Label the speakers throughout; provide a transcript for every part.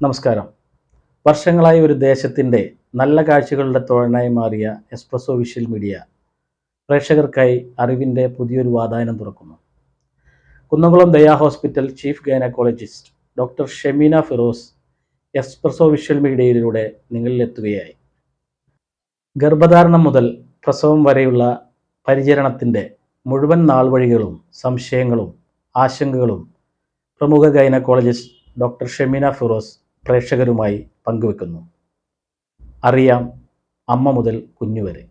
Speaker 1: നമസ്കാരം. വർഷങ്ങളായി ഒരു ദേശത്തിന്റെ നല്ല കാഴ്ചകളുടെ തോഴനായി മാറിയ എസ്പ്രസോ വിഷ്വൽ മീഡിയ പ്രേക്ഷകർക്കായി അറിവിന്റെ പുതിയൊരു വാതായനം തുറക്കുന്നു. Kunnamkulam Daya hospital chief gynaecologist doctor Shemeena Firoz espresso visual മീഡിയയിലൂടെ നിങ്ങളിലെത്തുകയായി ഗർഭധാരണം മുതൽ പ്രസവം വരെയുള്ള പരിചരണത്തിന്റെ മുഴുവൻ നാൾവഴികളും സംശയങ്ങളും ആശങ്കകളും പ്രമുഖ ഗൈനക്കോളജിസ്റ്റ് ഡോക്ടർ ഷെമീന ഫിറോസ് പ്രേക്ഷകരുമായി പങ്കുവെക്കുന്നു. അറിയാം അമ്മ മുതൽ കുഞ്ഞുവരെ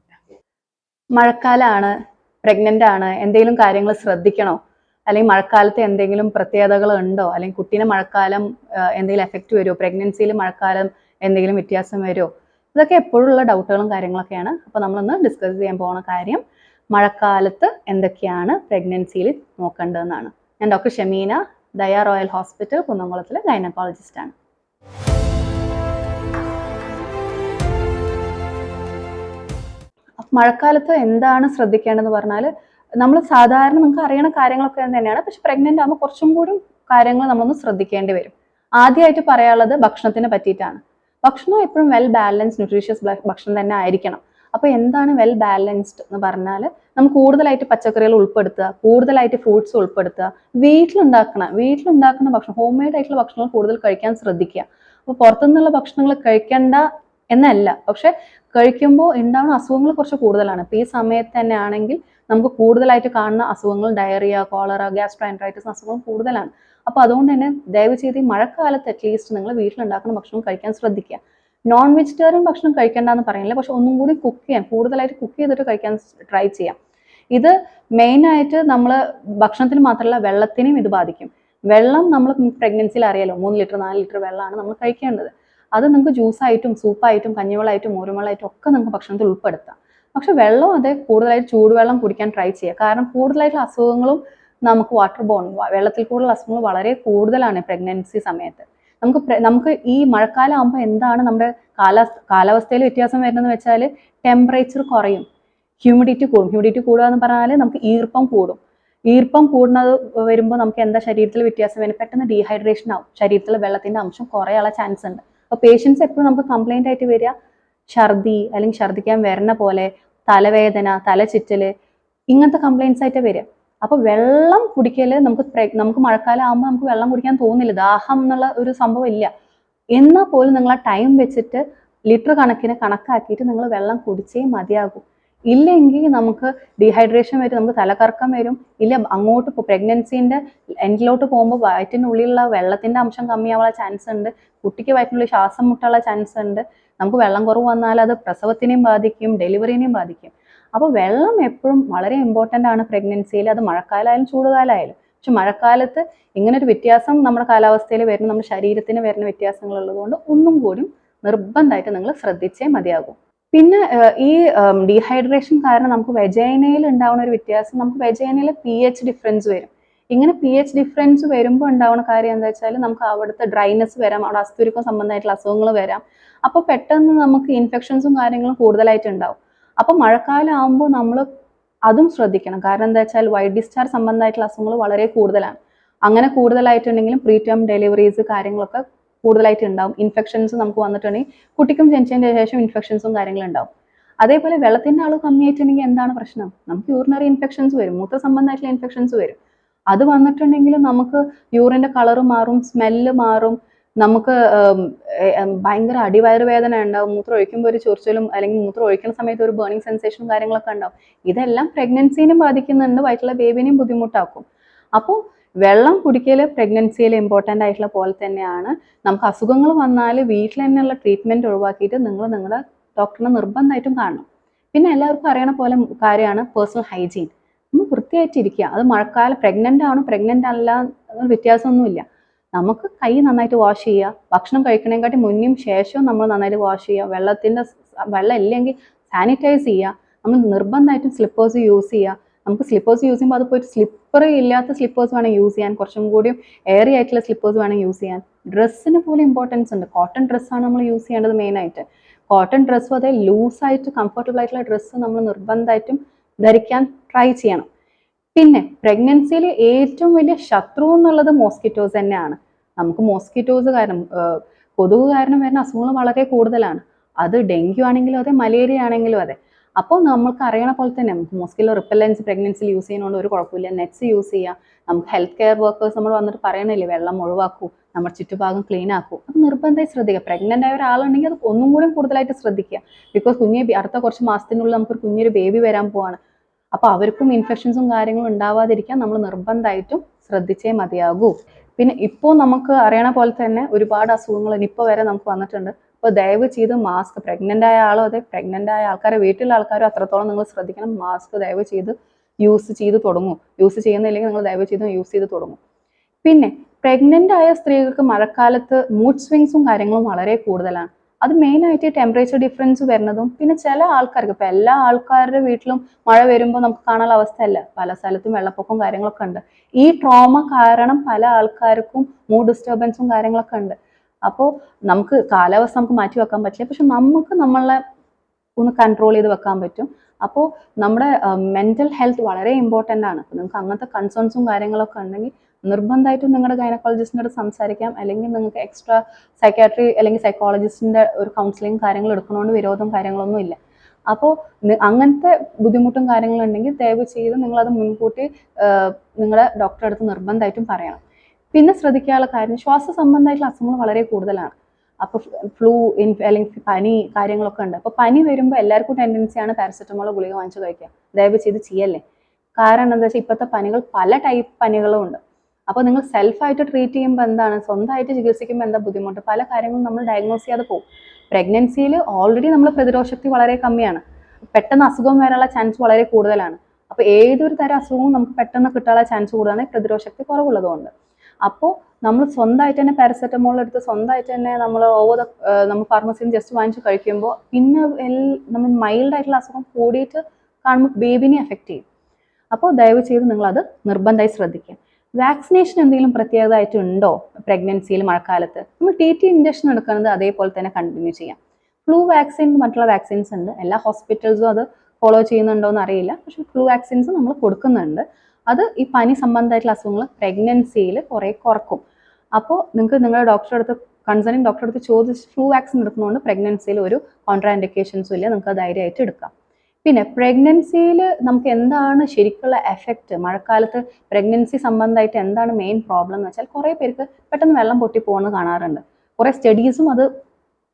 Speaker 2: മഴക്കാലമാണ് പ്രഗ്നന്റ് ആണ് എന്തെങ്കിലും കാര്യങ്ങൾ ശ്രദ്ധിക്കണോ? അല്ലെങ്കിൽ മഴക്കാലത്ത് എന്തെങ്കിലും പ്രത്യേകതകൾ ഉണ്ടോ? അല്ലെങ്കിൽ കുട്ടീനെ മഴക്കാലം എന്തെങ്കിലും എഫക്റ്റ് വരുമോ പ്രഗ്നൻസിയിൽ മഴക്കാലം എന്തെങ്കിലും വ്യത്യാസം വരുമോ ഇതൊക്കെ എപ്പോഴും ഉള്ള ഡൗട്ടുകളും കാര്യങ്ങളൊക്കെയാണ്. അപ്പോൾ നമ്മളൊന്ന് ഡിസ്കസ് ചെയ്യാൻ പോകുന്ന കാര്യം മഴക്കാലത്ത് എന്തൊക്കെയാണ് പ്രഗ്നൻസിയിൽ നോക്കേണ്ടതെന്നാണ്. ഞാൻ ഡോക്ടർ ഷമീന ദയ റോയൽ ഹോസ്പിറ്റൽ കുന്നംകുളത്തിലെ ഗൈനക്കോളജിസ്റ്റ് മഴക്കാലത്ത് എന്താണ് ശ്രദ്ധിക്കേണ്ടതെന്ന് പറഞ്ഞാൽ നമ്മൾ സാധാരണ നമുക്ക് അറിയണ കാര്യങ്ങളൊക്കെ തന്നെയാണ്. പക്ഷെ പ്രഗ്നന്റ് ആകുമ്പോൾ കുറച്ചും കൂടി കാര്യങ്ങൾ നമ്മളൊന്ന് ശ്രദ്ധിക്കേണ്ടി വരും. ആദ്യമായിട്ട് പറയാനുള്ളത് ഭക്ഷണത്തിനെ പറ്റിയിട്ടാണ്. ഭക്ഷണം എപ്പോഴും വെൽ ബാലൻസ് ന്യൂട്രീഷ്യസ് ഭക്ഷണം തന്നെ ആയിരിക്കണം. അപ്പോൾ എന്താണ് വെൽ ബാലൻസ്ഡ് എന്ന് പറഞ്ഞാൽ നമുക്ക് കൂടുതലായിട്ട് പച്ചക്കറികൾ ഉൾപ്പെടുത്തുക കൂടുതലായിട്ട് ഫ്രൂട്ട്സ് ഉൾപ്പെടുത്തുക വീട്ടിലുണ്ടാക്കണ വീട്ടിലുണ്ടാക്കുന്ന ഭക്ഷണം ഹോം മെയ്ഡ് ആയിട്ടുള്ള ഭക്ഷണങ്ങൾ കൂടുതൽ കഴിക്കാൻ ശ്രദ്ധിക്കുക. അപ്പോൾ പുറത്തുനിന്നുള്ള ഭക്ഷണങ്ങൾ കഴിക്കേണ്ട എന്നല്ല. പക്ഷെ കഴിക്കുമ്പോൾ ഉണ്ടാവുന്ന അസുഖങ്ങൾ കുറച്ച് കൂടുതലാണ്. ഇപ്പൊ ഈ സമയത്ത് തന്നെ ആണെങ്കിൽ നമുക്ക് കൂടുതലായിട്ട് കാണുന്ന അസുഖങ്ങൾ ഡയറിയ കോളറ ഗ്യാസ്ട്രോൻട്രൈറ്റിസ് അസുഖങ്ങൾ കൂടുതലാണ്. അപ്പോൾ അതുകൊണ്ട് തന്നെ ദയവ് ചെയ്ത് ഈ മഴക്കാലത്ത് അറ്റ്ലീസ്റ്റ് നിങ്ങൾ വീട്ടിലുണ്ടാക്കുന്ന ഭക്ഷണം കഴിക്കാൻ ശ്രദ്ധിക്കുക. നോൺ വെജിറ്റേറിയൻ ഭക്ഷണം കഴിക്കേണ്ടെന്ന് പറയുന്നില്ല. പക്ഷെ ഒന്നും കൂടി കുക്ക് ചെയ്യാം. കൂടുതലായിട്ട് കുക്ക് ചെയ്തിട്ട് കഴിക്കാൻ ട്രൈ ചെയ്യാം. ഇത് മെയിനായിട്ട് നമ്മൾ ഭക്ഷണത്തിന് മാത്രമല്ല വെള്ളത്തിനെയും ഇത് ബാധിക്കും. വെള്ളം നമ്മൾ പ്രഗ്നൻസിയിൽ അറിയാലോ മൂന്ന് ലിറ്റർ നാല് ലിറ്റർ വെള്ളമാണ് നമ്മൾ കഴിക്കേണ്ടത്. അത് നിങ്ങൾക്ക് ജ്യൂസായിട്ടും സൂപ്പായിട്ടും കഞ്ഞിവെള്ളമായിട്ടും മോരുവെള്ളമായിട്ടും ഒക്കെ നിങ്ങൾക്ക് ഭക്ഷണത്തിൽ ഉൾപ്പെടുത്താം. പക്ഷെ വെള്ളം അതേ കൂടുതലായിട്ട് ചൂടുവെള്ളം കുടിക്കാൻ ട്രൈ ചെയ്യുക. കാരണം കൂടുതലായിട്ടുള്ള അസുഖങ്ങളും നമുക്ക് വാട്ടർ ബോൺ വെള്ളത്തിൽ കൂടുതൽ അസുഖങ്ങൾ വളരെ കൂടുതലാണ് പ്രഗ്നൻസി സമയത്ത്. നമുക്ക് നമുക്ക് ഈ മഴക്കാലം ആകുമ്പോൾ എന്താണ് നമ്മുടെ കാലാ കാലാവസ്ഥയിൽ വ്യത്യാസം വരുന്നതെന്ന് വെച്ചാൽ ടെമ്പറേച്ചർ കുറയും. ഹ്യൂമിഡിറ്റി കൂടും. ഹ്യൂമിഡിറ്റി കൂടുക എന്ന് പറഞ്ഞാൽ നമുക്ക് ഈർപ്പം കൂടും. ഈർപ്പം കൂടുന്നത് വരുമ്പോൾ നമുക്ക് എന്താ ശരീരത്തിൽ വ്യത്യാസം വരും പെട്ടെന്ന് ഡീഹൈഡ്രേഷൻ ആവും. ശരീരത്തിൽ വെള്ളത്തിന്റെ അംശം കുറയാനുള്ള ചാൻസ് ഉണ്ട്. അപ്പോൾ പേഷ്യൻസ് എപ്പോഴും നമുക്ക് കംപ്ലൈന്റ് ആയിട്ട് വരിക. ഛർദി അല്ലെങ്കിൽ ഛർദിക്കാൻ വരണ പോലെ തലവേദന തലചുറ്റൽ ഇങ്ങനത്തെ കംപ്ലൈൻസ് ആയിട്ട് വരിക. അപ്പോൾ വെള്ളം കുടിക്കൽ നമുക്ക് നമുക്ക് മഴക്കാലം ആകുമ്പോൾ നമുക്ക് വെള്ളം കുടിക്കാൻ തോന്നില്ല. ദാഹം എന്നുള്ള ഒരു സംഭവം ഇല്ല. എന്നാൽ പോലും നിങ്ങൾ ആ ടൈം വെച്ചിട്ട് ലിറ്റർ കണക്കിന് കണക്കാക്കിയിട്ട് നിങ്ങൾ വെള്ളം കുടിച്ചേ മതിയാകൂ. ഇല്ലെങ്കിൽ നമുക്ക് ഡീഹൈഡ്രേഷൻ വരും നമുക്ക് തലകറക്കം വരും. ഇല്ല അങ്ങോട്ട് പ്രഗ്നൻസിന്റെ എൻഡിലോട്ട് പോകുമ്പോൾ വയറ്റിനുള്ളിലുള്ള വെള്ളത്തിന്റെ അംശം കമ്മിയാവാനുള്ള ചാൻസ് ഉണ്ട്. കുട്ടിക്ക് വയറ്റിനുള്ളിൽ ശ്വാസം മുട്ടാനുള്ള ചാൻസ് ഉണ്ട്. നമുക്ക് വെള്ളം കുറവ് വന്നാൽ അത് പ്രസവത്തിനെയും ബാധിക്കും ഡെലിവറിനെയും ബാധിക്കും. അപ്പോൾ വെള്ളം എപ്പോഴും വളരെ ഇമ്പോർട്ടന്റ് ആണ് പ്രഗ്നൻസിയിൽ അത് മഴക്കാലമായാലും ചൂടുകാലമായാലും പക്ഷെ മഴക്കാലത്ത് ഇങ്ങനെ ഒരു വ്യത്യാസം നമ്മുടെ കാലാവസ്ഥയിൽ വരുന്ന. നമ്മുടെ ശരീരത്തിന് വരുന്ന വ്യത്യാസങ്ങൾ ഉള്ളതുകൊണ്ട് ഒന്നും കൂടി നിർബന്ധമായിട്ട് നിങ്ങൾ ശ്രദ്ധിച്ചേ മതിയാകും. പിന്നെ ഈ ഡീഹൈഡ്രേഷൻ കാരണം നമുക്ക് വെജൈനയിൽ ഉണ്ടാവുന്ന ഒരു വ്യത്യാസം നമുക്ക് വെജൈനയിലെ പി എച്ച് ഡിഫറൻസ് വരും. ഇങ്ങനെ പി എച്ച് ഡിഫറൻസ് വരുമ്പോൾ ഉണ്ടാവുന്ന കാര്യം എന്താ വെച്ചാൽ നമുക്ക് അവിടുത്തെ ഡ്രൈനെസ് വരാം അവിടെ അസ്തുരുക്കം സംബന്ധമായിട്ടുള്ള അസുഖങ്ങൾ വരാം. അപ്പോൾ പെട്ടെന്ന് നമുക്ക് ഇൻഫെക്ഷൻസും കാര്യങ്ങളും കൂടുതലായിട്ട് ഉണ്ടാവും. അപ്പോൾ മഴക്കാലം ആകുമ്പോൾ നമ്മൾ അതും ശ്രദ്ധിക്കണം. കാരണം എന്താ വെച്ചാൽ വൈറ്റ് ഡിസ്ചാർജ് സംബന്ധമായിട്ടുള്ള അസുഖങ്ങൾ വളരെ കൂടുതലാണ്. അങ്ങനെ കൂടുതലായിട്ടുണ്ടെങ്കിലും പ്രീ ടേം ഡെലിവറീസ് കാര്യങ്ങളൊക്കെ കൂടുതലായിട്ട് ഉണ്ടാവും ഇൻഫെക്ഷൻസ് നമുക്ക് വന്നിട്ടുണ്ടെങ്കിൽ കുട്ടിക്കും ജനിച്ചതിന് ശേഷം ഇൻഫെക്ഷൻസും കാര്യങ്ങളും ഉണ്ടാവും അതേപോലെ വെള്ളത്തിന്റെ അളവ് കമ്മിയായിട്ടുണ്ടെങ്കിൽ എന്താണ് പ്രശ്നം? നമുക്ക് യൂറിനറി ഇൻഫെക്ഷൻസ് വരും മൂത്ര സംബന്ധമായിട്ടുള്ള ഇൻഫെക്ഷൻസ് വരും. അത് വന്നിട്ടുണ്ടെങ്കിൽ നമുക്ക് യൂറിന്റെ കളറ് മാറും സ്മെല്ല് മാറും. നമുക്ക് ഭയങ്കര അടിവയറ് വേദന ഉണ്ടാവും. മൂത്രം ഒഴിക്കുമ്പോൾ ഒരു ചൊറിച്ചിലും അല്ലെങ്കിൽ മൂത്രം ഒഴിക്കുന്ന സമയത്ത് ഒരു ബേണിംഗ് സെൻസേഷനും കാര്യങ്ങളൊക്കെ ഉണ്ടാവും. ഇതെല്ലാം പ്രഗ്നൻസിനും ബാധിക്കുന്നുണ്ട് വയറ്റിലെ ബേബിനെയും ബുദ്ധിമുട്ടാക്കും. അപ്പോൾ വെള്ളം കുടിക്കൽ പ്രഗ്നൻസിയിൽ ഇമ്പോർട്ടന്റ് ആയിട്ടുള്ള പോലെ തന്നെയാണ്. നമുക്ക് അസുഖങ്ങൾ വന്നാൽ വീട്ടിൽ തന്നെയുള്ള ട്രീറ്റ്മെന്റ് ഒഴിവാക്കിയിട്ട് നിങ്ങൾ നിങ്ങളുടെ ഡോക്ടറിനെ നിർബന്ധമായിട്ടും കാണണം. പിന്നെ എല്ലാവർക്കും അറിയണ പോലെ കാര്യമാണ് പേഴ്സണൽ ഹൈജീൻ നമ്മൾ വൃത്തിയായിട്ടിരിക്കുക അത് മഴക്കാലം പ്രഗ്നന്റ് ആണ് പ്രഗ്നന്റ് അല്ല വ്യത്യാസമൊന്നുമില്ല. നമുക്ക് കൈ നന്നായിട്ട് വാഷ് ചെയ്യുക. ഭക്ഷണം കഴിക്കണേക്കാട്ടി മുന്നും ശേഷവും നമ്മൾ നന്നായിട്ട് വാഷ് ചെയ്യുക. വെള്ളത്തിന്റെ വെള്ളം ഇല്ലെങ്കിൽ സാനിറ്റൈസ് ചെയ്യുക. നമ്മൾ നിർബന്ധമായിട്ടും സ്ലിപ്പേഴ്സ് യൂസ് ചെയ്യുക. നമുക്ക് സ്ലിപ്പേഴ്സ് യൂസ് ചെയ്യുമ്പോൾ അത് പോയിട്ട് സ്ലിപ്പർ ഇല്ലാത്ത സ്ലിപ്പേഴ്സ് വേണം യൂസ് ചെയ്യാൻ. കുറച്ചും കൂടി എയറി ആയിട്ടുള്ള സ്ലിപ്പേഴ്സ് വേണം യൂസ് ചെയ്യാൻ. ഡ്രസ്സിന് പോലും ഇമ്പോർട്ടൻസ് ഉണ്ട്. കോട്ടൺ ഡ്രസ്സാണ് നമ്മൾ യൂസ് ചെയ്യേണ്ടത് മെയിനായിട്ട് കോട്ടൺ ഡ്രസ്സും അതേ ലൂസായിട്ട് കംഫർട്ടബിൾ ആയിട്ടുള്ള ഡ്രസ്സ് നമ്മൾ നിർബന്ധമായിട്ടും ധരിക്കാൻ ട്രൈ ചെയ്യണം. പിന്നെ പ്രഗ്നൻസിയിൽ ഏറ്റവും വലിയ ശത്രു എന്നുള്ളത് മോസ്കിറ്റോസ് തന്നെയാണ്. നമുക്ക് മോസ്കിറ്റോസ് കാരണം കൊതുക് കാരണം വരുന്ന അസുഖങ്ങൾ വളരെ കൂടുതലാണ്. അത് ഡെങ്കി ആണെങ്കിലും അതെ മലേറിയ ആണെങ്കിലും അതെ. അപ്പോൾ നമുക്ക് അറിയണ പോലെ തന്നെ നമുക്ക് മോസ്കിലോ റിപ്പല്ലൻസ് പ്രഗ്നൻസിൽ യൂസ് ചെയ്യുന്നതുകൊണ്ട് ഒരു കുഴപ്പമില്ല. നെറ്റ്സ് യൂസ് ചെയ്യാം. നമുക്ക് ഹെൽത്ത് കെയർ വർക്കേഴ്സ് നമ്മൾ വന്നിട്ട് പറയണില്ലേ വെള്ളം ഒഴിവാക്കൂ നമ്മുടെ ചുറ്റുഭാഗം ക്ലീൻ ആക്കൂ. അത് നിർബന്ധമായി ശ്രദ്ധിക്കുക. പ്രഗ്നന്റ് ആയ ഒരാളുണ്ടെങ്കിൽ അത് ഒന്നും കൂടി കൂടുതലായിട്ട് ശ്രദ്ധിക്കുക. ബിക്കോസ് കുഞ്ഞെ അടുത്ത കുറച്ച് മാസത്തിനുള്ളിൽ നമുക്കൊരു കുഞ്ഞൊരു ബേബി വരാൻ പോവാണ്. അപ്പോൾ അവർക്കും ഇൻഫെക്ഷൻസും കാര്യങ്ങളും ഉണ്ടാവാതിരിക്കാൻ നമ്മൾ നിർബന്ധമായിട്ടും ശ്രദ്ധിച്ചേ മതിയാകൂ. പിന്നെ ഇപ്പോൾ നമുക്ക് അറിയണ പോലെ തന്നെ ഒരുപാട് അസുഖങ്ങൾ നിപ്പ വരെ നമുക്ക് വന്നിട്ടുണ്ട്. അപ്പോൾ ദയവ് ചെയ്ത് മാസ്ക് പ്രഗ്നന്റ് ആയ ആളോ അതെ പ്രഗ്നന്റ് ആയ ആൾക്കാരെ വീട്ടിലുള്ള ആൾക്കാരോ അത്രത്തോളം നിങ്ങൾ ശ്രദ്ധിക്കണം. മാസ്ക് ദയവ് ചെയ്ത് യൂസ് ചെയ്ത് തുടങ്ങും. യൂസ് ചെയ്യുന്നില്ലെങ്കിൽ നിങ്ങൾ ദയവ് ചെയ്ത് യൂസ് ചെയ്ത് തുടങ്ങും. പിന്നെ പ്രഗ്നന്റ് ആയ സ്ത്രീകൾക്ക് മഴക്കാലത്ത് മൂഡ് സ്വിങ്സും കാര്യങ്ങളും വളരെ കൂടുതലാണ്. അത് മെയിനായിട്ട് ടെമ്പറേച്ചർ ഡിഫറൻസ് വരുന്നതും പിന്നെ ചില ആൾക്കാർക്ക് ഇപ്പം എല്ലാ ആൾക്കാരുടെ വീട്ടിലും മഴ വരുമ്പോൾ നമുക്ക് കാണാനുള്ള അവസ്ഥയല്ല. പല സ്ഥലത്തും വെള്ളപ്പൊക്കവും കാര്യങ്ങളൊക്കെ ഉണ്ട്. ഈ ട്രോമ കാരണം പല ആൾക്കാർക്കും മൂഡ് ഡിസ്റ്റർബൻസും കാര്യങ്ങളൊക്കെ ഉണ്ട്. അപ്പോൾ നമുക്ക് കാലാവസ്ഥ നമുക്ക് മാറ്റി വെക്കാൻ പറ്റില്ല. പക്ഷെ നമുക്ക് നമ്മളെ ഒന്ന് കൺട്രോൾ ചെയ്ത് വെക്കാൻ പറ്റും. അപ്പോൾ നമ്മുടെ മെന്റൽ ഹെൽത്ത് വളരെ ഇമ്പോർട്ടന്റ് ആണ്. നിങ്ങൾക്ക് അങ്ങനത്തെ കൺസേൺസും കാര്യങ്ങളൊക്കെ ഉണ്ടെങ്കിൽ നിർബന്ധമായിട്ടും നിങ്ങളുടെ ഗൈനക്കോളജിസ്റ്റിനോട് സംസാരിക്കാം. അല്ലെങ്കിൽ നിങ്ങൾക്ക് എക്സ്ട്രാ സൈക്കാട്രി അല്ലെങ്കിൽ സൈക്കോളജിസ്റ്റിന്റെ ഒരു കൗൺസിലിംഗ് കാര്യങ്ങൾ എടുക്കണോണ്ട് വിരോധം കാര്യങ്ങളൊന്നും ഇല്ല. അപ്പോൾ അങ്ങനത്തെ ബുദ്ധിമുട്ടും കാര്യങ്ങളും ഉണ്ടെങ്കിൽ ദയവ് ചെയ്ത് നിങ്ങളത് മുൻകൂട്ടി നിങ്ങളുടെ ഡോക്ടറെ അടുത്ത് നിർബന്ധമായിട്ടും പറയണം. പിന്നെ ശ്രദ്ധിക്കാനുള്ള കാര്യം ശ്വാസ സംബന്ധമായിട്ടുള്ള അസുഖങ്ങൾ വളരെ കൂടുതലാണ്. അപ്പോൾ ഫ്ലൂ ഇൻ അല്ലെങ്കിൽ പനി കാര്യങ്ങളൊക്കെ ഉണ്ട്. അപ്പോൾ പനി വരുമ്പോൾ എല്ലാവർക്കും ടെൻഡൻസിയാണ് പാരസെറ്റമോളോ ഗുളിക വാങ്ങിച്ച് കഴിക്കുക. ദയവ് ചെയ്ത് ചെയ്യല്ലേ? കാരണം എന്താ വെച്ചാൽ ഇപ്പോഴത്തെ പനികൾ പല ടൈപ്പ് പനികളും ഉണ്ട്. അപ്പോൾ നിങ്ങൾ സെൽഫായിട്ട് ട്രീറ്റ് ചെയ്യുമ്പോൾ എന്താണ്? സ്വന്തമായിട്ട് ചികിത്സിക്കുമ്പോൾ എന്താ ബുദ്ധിമുട്ട്? പല കാര്യങ്ങളും നമ്മൾ ഡയഗ്നോസ് ചെയ്യാതെ പോകും. പ്രഗ്നൻസിയിൽ ഓൾറെഡി നമ്മൾ പ്രതിരോധശക്തി വളരെ കമ്മിയാണ്. പെട്ടെന്ന് അസുഖം വരാനുള്ള ചാൻസ് വളരെ കൂടുതലാണ്. അപ്പോൾ ഏതൊരു തരം അസുഖവും നമുക്ക് പെട്ടെന്ന് കിട്ടാനുള്ള ചാൻസ് കൂടുതലാണ്. പ്രതിരോധശക്തി കുറവുള്ളതുകൊണ്ട് അപ്പോൾ നമ്മൾ സ്വന്തമായിട്ട് തന്നെ പാരസെറ്റമോൾ എടുത്ത് സ്വന്തമായിട്ട് തന്നെ നമ്മൾ ഓവർ നമ്മൾ ഫാർമസിയിൽ ജസ്റ്റ് വാങ്ങിച്ച് കഴിക്കുമ്പോൾ പിന്നെ നമ്മൾ മൈൽഡ് ആയിട്ടുള്ള അസുഖം കൂടിയിട്ട് കാണുമ്പോൾ ബേബിനെ എഫക്റ്റ് ചെയ്യും. അപ്പോൾ ദയവ് ചെയ്ത് നിങ്ങളത് നിർബന്ധമായി ശ്രദ്ധിക്കുക. വാക്സിനേഷൻ എന്തെങ്കിലും പ്രത്യേകതയായിട്ട് ഉണ്ടോ പ്രഗ്നൻസിയിൽ മഴക്കാലത്ത്? നമ്മൾ ടി ടി ഇഞ്ചക്ഷൻ എടുക്കുന്നത് അതേപോലെ തന്നെ കണ്ടിന്യൂ ചെയ്യാം. ഫ്ലൂ വാക്സിൻ മറ്റുള്ള വാക്സിൻസ് ഉണ്ട്. എല്ലാ ഹോസ്പിറ്റൽസും അത് ഫോളോ ചെയ്യുന്നുണ്ടോ എന്ന് അറിയില്ല പക്ഷെ ഫ്ലൂ വാക്സിൻസ് നമ്മൾ കൊടുക്കുന്നുണ്ട്. അത് ഈ പനി സംബന്ധമായിട്ടുള്ള അസുഖങ്ങൾ പ്രഗ്നൻസിയിൽ കുറേ കുറക്കും. അപ്പോൾ നിങ്ങൾക്ക് നിങ്ങളുടെ ഡോക്ടറെ അടുത്ത് കൺസേണിങ് ഡോക്ടറെ അടുത്ത് ചോദിച്ച് ഫ്ലൂ വാക്സിൻ എടുക്കുന്നതുകൊണ്ട് പ്രഗ്നൻസിയിൽ ഒരു കോൺട്രാ ഇൻഡിക്കേഷൻസും ഇല്ല. നിങ്ങൾക്ക് ധൈര്യമായിട്ട് എടുക്കാം. പിന്നെ പ്രഗ്നൻസിയിൽ നമുക്ക് എന്താണ് ശരിക്കുള്ള എഫക്റ്റ് മഴക്കാലത്ത് പ്രഗ്നൻസി സംബന്ധമായിട്ട് എന്താണ് മെയിൻ പ്രോബ്ലം എന്ന് വെച്ചാൽ കുറേ പേർക്ക് പെട്ടെന്ന് വെള്ളം പൊട്ടി പോകുന്നത് കാണാറുണ്ട്. കുറേ സ്റ്റഡീസും അത്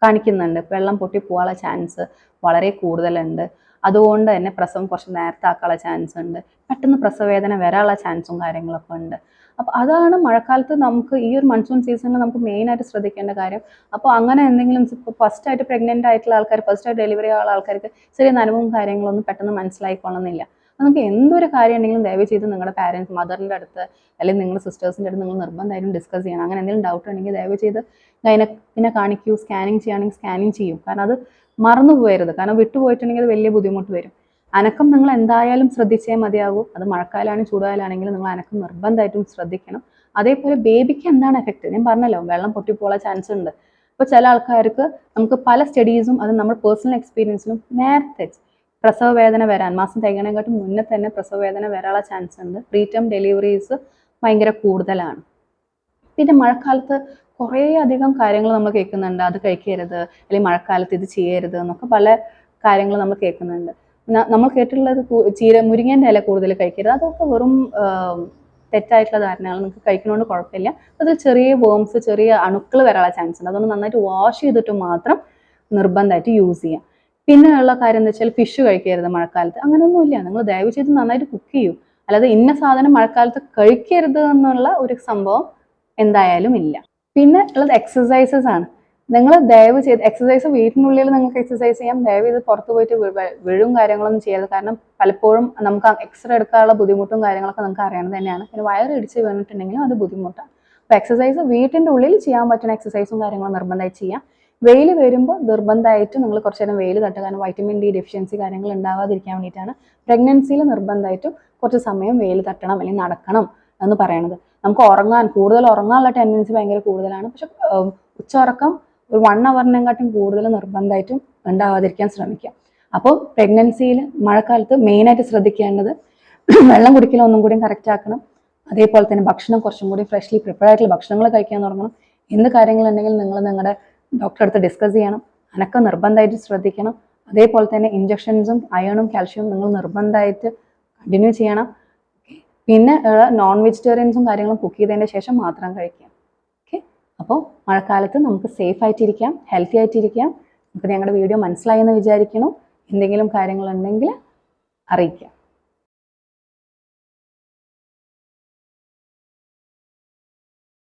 Speaker 2: കാണിക്കുന്നുണ്ട്. വെള്ളം പൊട്ടി പോകാനുള്ള ചാൻസ് വളരെ കൂടുതലുണ്ട്. അതുകൊണ്ട് തന്നെ പ്രസവം കുറച്ച് നേരത്തെ ആക്കാനുള്ള ചാൻസ് ഉണ്ട്. പെട്ടെന്ന് പ്രസവവേദന വരാനുള്ള ചാൻസും കാര്യങ്ങളൊക്കെ ഉണ്ട്. അപ്പോൾ അതാണ് മഴക്കാലത്ത് നമുക്ക് ഈ ഒരു മൺസൂൺ സീസണിൽ നമുക്ക് മെയിനായിട്ട് ശ്രദ്ധിക്കേണ്ട കാര്യം. അപ്പോൾ അങ്ങനെ എന്തെങ്കിലും ഇപ്പോൾ ഫസ്റ്റ് ആയിട്ട് പ്രഗ്നന്റ് ആയിട്ടുള്ള ആൾക്കാർ ഫസ്റ്റ് ആയിട്ട് ഡെലിവറി ആയ ആൾക്കാർക്ക് ചെറിയ നനവും കാര്യങ്ങളൊന്നും പെട്ടെന്ന് മനസ്സിലായിക്കൊള്ളുന്നില്ല. നമുക്ക് എന്തൊരു കാര്യം ഉണ്ടെങ്കിലും ദയവ് ചെയ്ത് നിങ്ങളുടെ പാരൻസ് മദറിന്റെ അടുത്ത് അല്ലെങ്കിൽ നിങ്ങളുടെ സിസ്റ്റേഴ്സിന്റെ അടുത്ത് നിങ്ങൾ നിർബന്ധമായിട്ടും ഡിസ്കസ് ചെയ്യണം. അങ്ങനെ എന്തെങ്കിലും ഡൗട്ട് ഉണ്ടെങ്കിൽ ദയവ് ചെയ്ത് ഗൈനക്കിനെ കാണിക്കൂ സ്കാനിങ് ചെയ്യുകയാണെങ്കിൽ സ്കാനിങ് ചെയ്യും. കാരണം അത് മറന്നു പോകരുത്. കാരണം വിട്ടുപോയിട്ടുണ്ടെങ്കിൽ അത് വലിയ ബുദ്ധിമുട്ട് വരും. അനക്കം നിങ്ങൾ എന്തായാലും ശ്രദ്ധിച്ചേ മതിയാകൂ. അത് മഴക്കാലാണ് ചൂടുകാലാണെങ്കിലും നിങ്ങൾ അനക്കം നിർബന്ധമായിട്ടും ശ്രദ്ധിക്കണം. അതേപോലെ ബേബിക്ക് എന്താണ് എഫക്റ്റ് ഞാൻ പറഞ്ഞല്ലോ വെള്ളം പൊട്ടിപ്പോള ചാൻസ് ഉണ്ട്. അപ്പോൾ ചില ആൾക്കാർക്ക് നമുക്ക് പല സ്റ്റഡീസും അത് നമ്മൾ പേഴ്സണൽ എക്സ്പീരിയൻസിലും നേരത്തെ പ്രസവ വേദന വരാൻ മാസം തികണേക്കാട്ടും മുന്നേ തന്നെ പ്രസവ വേദന വരാനുള്ള ചാൻസ് ഉണ്ട്. പ്രീറ്റം ഡെലിവറീസ് ഭയങ്കര കൂടുതലാണ്. പിന്നെ മഴക്കാലത്ത് കുറേ അധികം കാര്യങ്ങൾ നമ്മൾ കേൾക്കുന്നുണ്ട്. അത് കഴിക്കരുത് അല്ലെങ്കിൽ മഴക്കാലത്ത് ഇത് ചെയ്യരുത് എന്നൊക്കെ പല കാര്യങ്ങൾ നമ്മൾ കേൾക്കുന്നുണ്ട്. നമ്മൾ കേട്ടിട്ടുള്ളത് ചീര മുരിങ്ങേന്റെ ഇല കൂടുതൽ കഴിക്കരുത്. അതൊക്കെ വെറും തെറ്റായിട്ടുള്ള ധാരണകൾ നിങ്ങൾക്ക് കഴിക്കുന്നതുകൊണ്ട് കുഴപ്പമില്ല. അതിൽ ചെറിയ വേംസ് ചെറിയ അണുക്കൾ വരാനുള്ള ചാൻസ് ഉണ്ട്. അതൊന്ന് നന്നായിട്ട് വാഷ് ചെയ്തിട്ട് മാത്രം നിർബന്ധമായിട്ട് യൂസ് ചെയ്യാം. പിന്നെ ഉള്ള കാര്യം എന്താ വെച്ചാൽ ഫിഷ് കഴിക്കരുത് മഴക്കാലത്ത്. അങ്ങനെയൊന്നുമില്ല നിങ്ങൾ ദയവ് ചെയ്ത് നന്നായിട്ട് കുക്ക് ചെയ്യൂ. അല്ലാതെ ഇന്ന സാധനം മഴക്കാലത്ത് കഴിക്കരുത് എന്നുള്ള ഒരു സംഭവം എന്തായാലും ഇല്ല. പിന്നെ ഉള്ളത് എക്സസൈസസ് ആണ്. നിങ്ങൾ ദയവ് ചെയ്ത് എക്സസൈസ് വീട്ടിനുള്ളിൽ നിങ്ങൾക്ക് എക്സസൈസ് ചെയ്യാം. ദയവ് ചെയ്ത് പുറത്ത് പോയിട്ട് വിഴും കാര്യങ്ങളൊന്നും ചെയ്യരുത്. കാരണം പലപ്പോഴും നമുക്ക് എക്സ്റേ എടുക്കാനുള്ള ബുദ്ധിമുട്ടും കാര്യങ്ങളൊക്കെ നമുക്ക് അറിയണത് തന്നെയാണ്. പിന്നെ വയറ് ഇടിച്ച് വീണിട്ടുണ്ടെങ്കിലും അത് ബുദ്ധിമുട്ടാണ്. അപ്പോൾ എക്സസൈസ് വീട്ടിന്റെ ഉള്ളിൽ ചെയ്യാൻ പറ്റുന്ന എക്സസൈസും കാര്യങ്ങളും നിർബന്ധമായി ചെയ്യാം. വെയിൽ വരുമ്പോൾ നിർബന്ധമായിട്ട് നിങ്ങൾ കുറച്ച് നേരം വെയിൽ തട്ടുക. കാരണം വൈറ്റമിൻ ഡി ഡെഫിഷ്യൻസി കാര്യങ്ങൾ ഉണ്ടാവാതിരിക്കാൻ വേണ്ടിയിട്ടാണ് പ്രഗ്നൻസിയിൽ നിർബന്ധമായിട്ടും കുറച്ച് സമയം വെയിൽ തട്ടണം അല്ലെങ്കിൽ നടക്കണം എന്ന് പറയണത്. നമുക്ക് ഉറങ്ങാൻ കൂടുതൽ ഉറങ്ങാനുള്ള ടെൻഡൻസി ഭയങ്കര കൂടുതലാണ്. പക്ഷെ ഉച്ച ഉച്ചയുറക്കം ഒരു വൺ അവറിനെക്കാട്ടും കൂടുതൽ നിർബന്ധമായിട്ടും ഉണ്ടാവാതിരിക്കാൻ ശ്രമിക്കുക. അപ്പോൾ പ്രഗ്നൻസിയിൽ മഴക്കാലത്ത് മെയിനായിട്ട് ശ്രദ്ധിക്കേണ്ടത് വെള്ളം കുടിക്കലും ഒന്നും കൂടി കറക്റ്റ് ആക്കണം. അതേപോലെ തന്നെ ഭക്ഷണം കുറച്ചും കൂടി ഫ്രഷ്ലി പ്രിപ്പയർ ആയിട്ടുള്ള ഭക്ഷണങ്ങൾ കഴിക്കാൻ തുടങ്ങണം. എന്ത് കാര്യങ്ങളുണ്ടെങ്കിലും നിങ്ങൾ നിങ്ങളുടെ ഡോക്ടറെ അടുത്ത് ഡിസ്കസ് ചെയ്യണം. അനക്കം നിർബന്ധമായിട്ട് ശ്രദ്ധിക്കണം. അതേപോലെ തന്നെ ഇഞ്ചക്ഷൻസും അയണും കാൽഷ്യവും നിങ്ങൾ നിർബന്ധമായിട്ട് കണ്ടിന്യൂ ചെയ്യണം. പിന്നെ നോൺ വെജിറ്റേറിയൻസും കാര്യങ്ങളും കുക്ക് ചെയ്തതിന് ശേഷം മാത്രം കഴിക്കാം ഓക്കെ അപ്പോൾ മഴക്കാലത്ത് നമുക്ക് സേഫ് ആയിട്ടിരിക്കാം ഹെൽത്തി ആയിട്ടിരിക്കാം. നമുക്ക് ഞങ്ങളുടെ വീഡിയോ മനസ്സിലായെന്ന് വിചാരിക്കുന്നു. എന്തെങ്കിലും കാര്യങ്ങളുണ്ടെങ്കിൽ അറിയിക്കാം.